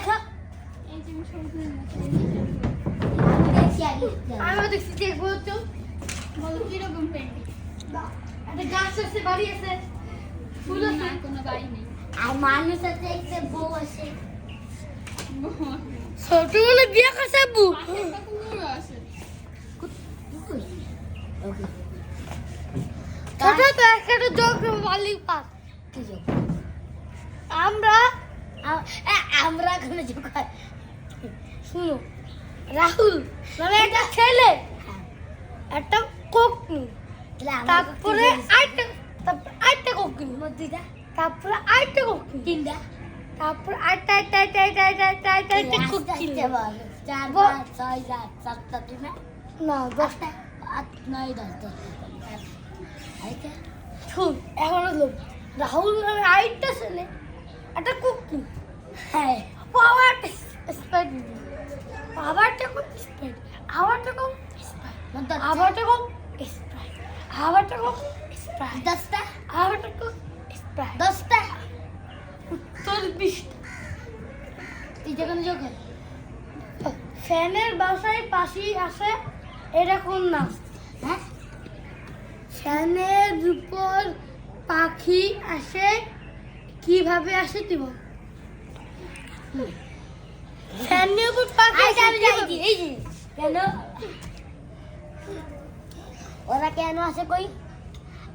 দেখো। আমিও দেখছি দেখব তো। বলো কীরকম পেন্টিং একটা গাছ আছে বাড়ি আছে। ফুল আছে? কোনো বাড়ি নেই। আর মানুষ আছে একটা বউ আছে। বিয়ে করছে আব্বু? ছোট তো একটা মালিক আমরা আমরা কোনো হয় শুনো রাহুল মানে একটা ছেলে। একটা কোকনি। তারপরে আরেকটা তারপরে আরেকটা কোকনি। মধ্যটা তারপরে আরেকটা কোকনি। তিনটা। তারপর আরেকটা আরেকটা আরেকটা আরেকটা আরেকটা আরেকটা আরেকটা কোকনি। চার। পাঁচ ছয় সাত সাতটা তিন না দশটা আট নয় দশ দশ আরেকটা শুন এখন রাহুল নামে আরেকটা ছেলে একটা কোকনি। হ্যাঁ পাওয়ারটা স্প্রেড পাওয়ারটা খুব স্প্রেড আওয়ারটা খুব স্প্রেড মধ্যটা আওয়ারটা খুব স্প্রেড আওয়ারটা খুব স্প্রেড দশটা আওয়ারটা খুব স্প্রেড দশটা তোর বিশটা তিনটা কোনো যোগ ফ্যানের বাসায় পাশেই আসে এরকম নাচ। হ্যাঁ? ফ্যানের উপর পাখি আসে কীভাবে আসে তুই বল কেন ওরা কেন আসে কই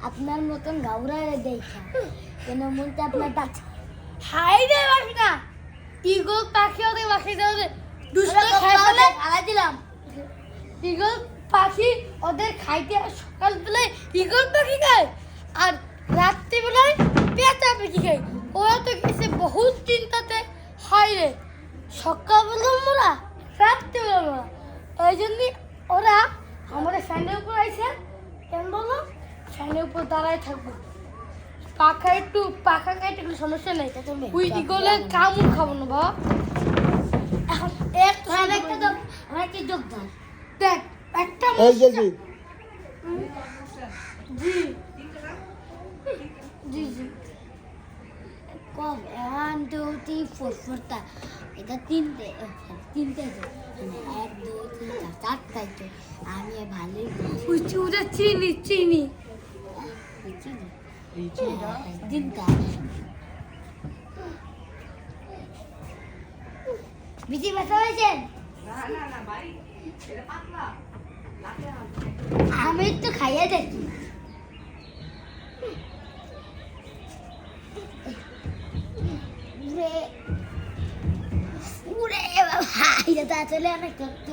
আপনার মতন গাউরা দেখা কেন মনটা আপনার ডাকছে হাই রে পাখিটা ইগল পাখি ওদের পাখি ওদের দুষ্ট খাই ফেলে দিলাম ইগল পাখি ওদের খাইতে আর সকাল বেলায় ইগল পাখি খায় আর রাত্রি বেলায় পেঁচা পাখি খায়। ওরা তো গেছে বহুত চিন্তাতে। হাই রে সকালবেলা মোরা রাত্রিবেলা মোরা ওই জন্যই ওরা আমাদের ফ্যানের উপর আইছে। কেন বলো? ফ্যানের উপর দাঁড়ায় থাকব। পাখা একটু পাখা খাইতে কোনো সমস্যা নেই। তুমি ওই ইগলের কামড় খাব না বাবা। এখন এক একটা যোগ আমার একটা যোগদান? দেখ একটা এই জি। জি। জি জি। কম ওয়ান টু থ্রি ফোর ফোরটা এটা তিনটে তিনটে মানে এক দুই তিন চার চারটাই তো। আমি বলছি ওই চিনি চিনি। বুঝছি হ্যাঁ, তিনটা। বিচি ব্যথা হয়েছেন আমি তো খাইয়ে দেখি। বাবা এটা তো আসলে অনেক কষ্ট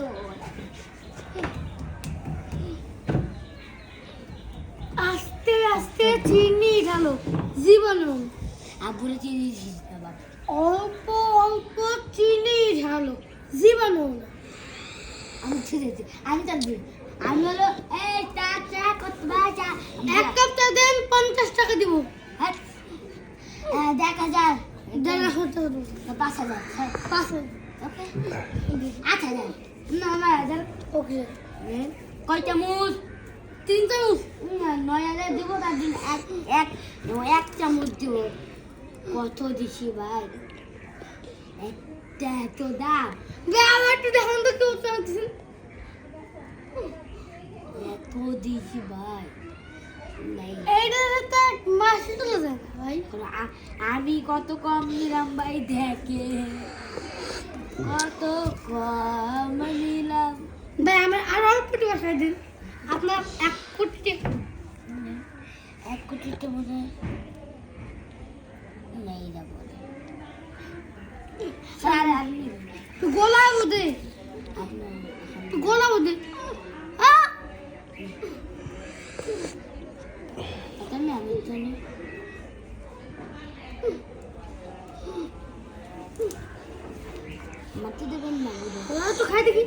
আস্তে আস্তে চিনি গেল জীবনে। আবুরে চিনি অল্প অল্প চিনি ঢালো। জীবাণু আমি ছেড়ে দিই আমি জানবি আমি হলো এই চা চা কত চা। এক কাপ চা দেন পঞ্চাশ টাকা দিব। হ্যাঁ। দেখ হাজার দেখা হতে পাঁচ হাজার হ্যাঁ। পাঁচ ওকে হাজার না নয় হাজার ওকে। কয় চামচ তিন চামচ নয় হাজার দেবো তার জন্য এক এক এক চামচ দেবো। কত দিছি ভাই? একটা এত দাম। আমার একটু দেখান তো কেউ এত দিছি ভাই। আমি কত কম নিলাম ভাই দেখে। ভাই আমার আরও অল্প বসাই দিন। আপনার এক কোটি এক কোটি তো হয় যাব স্যার গোলা বোধে। গোলা বোধে। আমি জানি মাটি দেবেন না বুঝে তো খাই দেখি।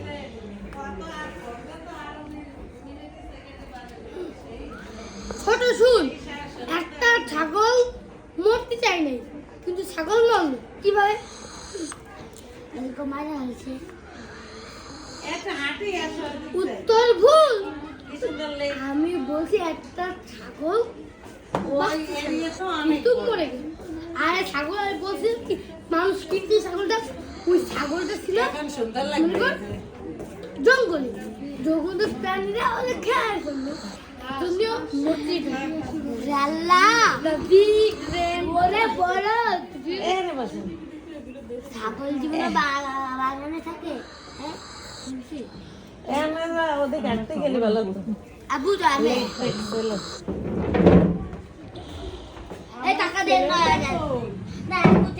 ছোট শুন একটা ছাগল মরতে চাই নাই কিন্তু ছাগল মরল কীভাবে? এরকম মারা হয়েছে উত্তর ভুল। আমি বলছি একটা ছাগল মরে গেল আরে ছাগল আমি বলছি কি, মানুষ কিন্তু ছাগলটা ওই ছাগলটা ছিল? জঙ্গলে। যখন তো প্রাণীরা ওদের খেয়াল করল। তুমিও মূর্তি রাল্লা। ওরে বড় ছাগল জীবনে বাগানে থাকে হ্যাঁ? শুনছি? এখানে না, ওদের কাটতে গেলে ভালো হতো। আবু তো এই টাকা দেন না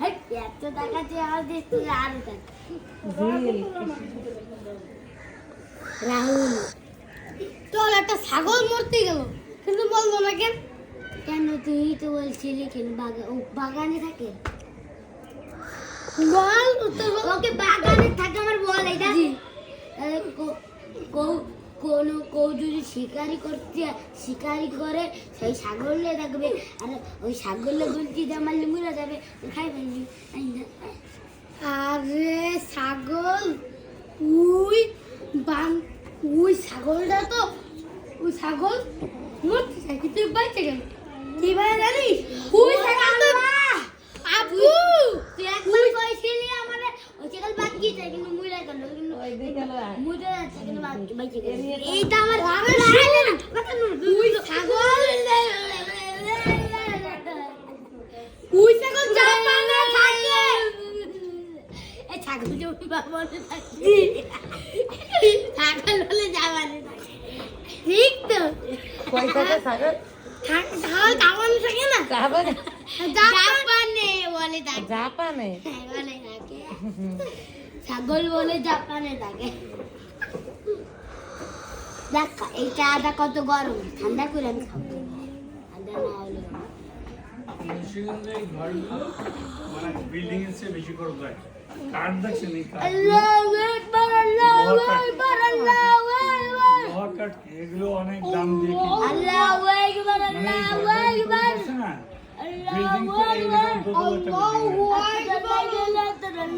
হ্যাঁ? রাহুল। চল একটা ছাগল মরতে গেল কিন্তু বলব না কেন? কেন তুই তো বলছিলি কেন বাগানে থাকে? বল ওকে বাগানে থাকে আমার বল এটা? কোনো কেউ যদি শিকারি করতে শিকারি করে সেই ছাগলে থাকবে আর ওই ছাগলে বলছি যে আমার লিমুরা যাবে খাই ফেলবি। আরে ছাগল উই বান উই ছাগলটা তো ওই ছাগল মরতে চাই কিন্তু বাইচে গেল। কীভাবে জানিস উই ছাগল তো আবু তুই একবার কইছিলি ছাগল বাকি যায় কিন্তু মুইরা গেল কিন্তু। মুইরা কিন্তু বাকি এইটা আমার ছাগল। ছাগল জাপানে থাকে। এই ছাগল জমি বাবানে থাকে। ছাগল বলে জাপানে থাকে। ঠিক তো? কই থাকে ছাগল? ছাগল জাপানে থাকে না। ছাগল জাপানে বলে জাপানে বলে থাকে। ছাগল বলে জাপানে থাকে দেখ এই চাটা কত গরম ঠান্ডা করে আমি খাব। ঠান্ডা না হলে মুন্সিগঞ্জে এই ঘরগুলো বিল্ডিং এর চেয়ে বেশি করে যায় কাঠ দেখছেন আল্লাহু আকবার আল্লাহু আকবার আল্লাহু আকবার এগুলো অনেক দাম দিয়ে আল্লাহু আকবার এই আল্লাহু আকবার আল্লাহু বিল্ডিং তো এইরকম দোতলা থেকে তো।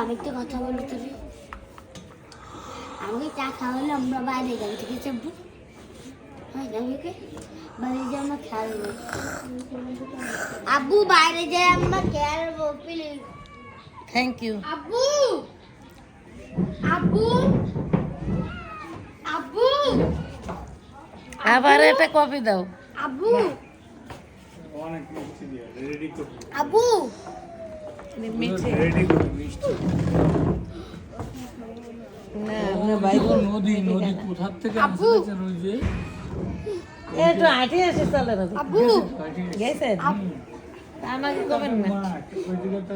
আমি একটা কথা বলি তুমি আমাকে চা খাওয়ালে আমরা বাইরে যাব ঠিক আছে কে বাইরে যে আমরা খেলব। আব্বু বাইরে যাই আমরা খেলব প্লিজ থ্যাংক ইউ আব্বু! আব্বু! আব্বু! আবার একটা কপি দাও। আব্বু! অনেক মিষ্টি দিয়ে রেডি করব আব্বু! মিঠে। রেডি করব মিষ্টি না আপনার বাইক নদী নদী কোথার থেকে ওই যে একটু আটে আসে চলে না গেছেন আমাকে কবেন না। মা, ওই জায়গাটা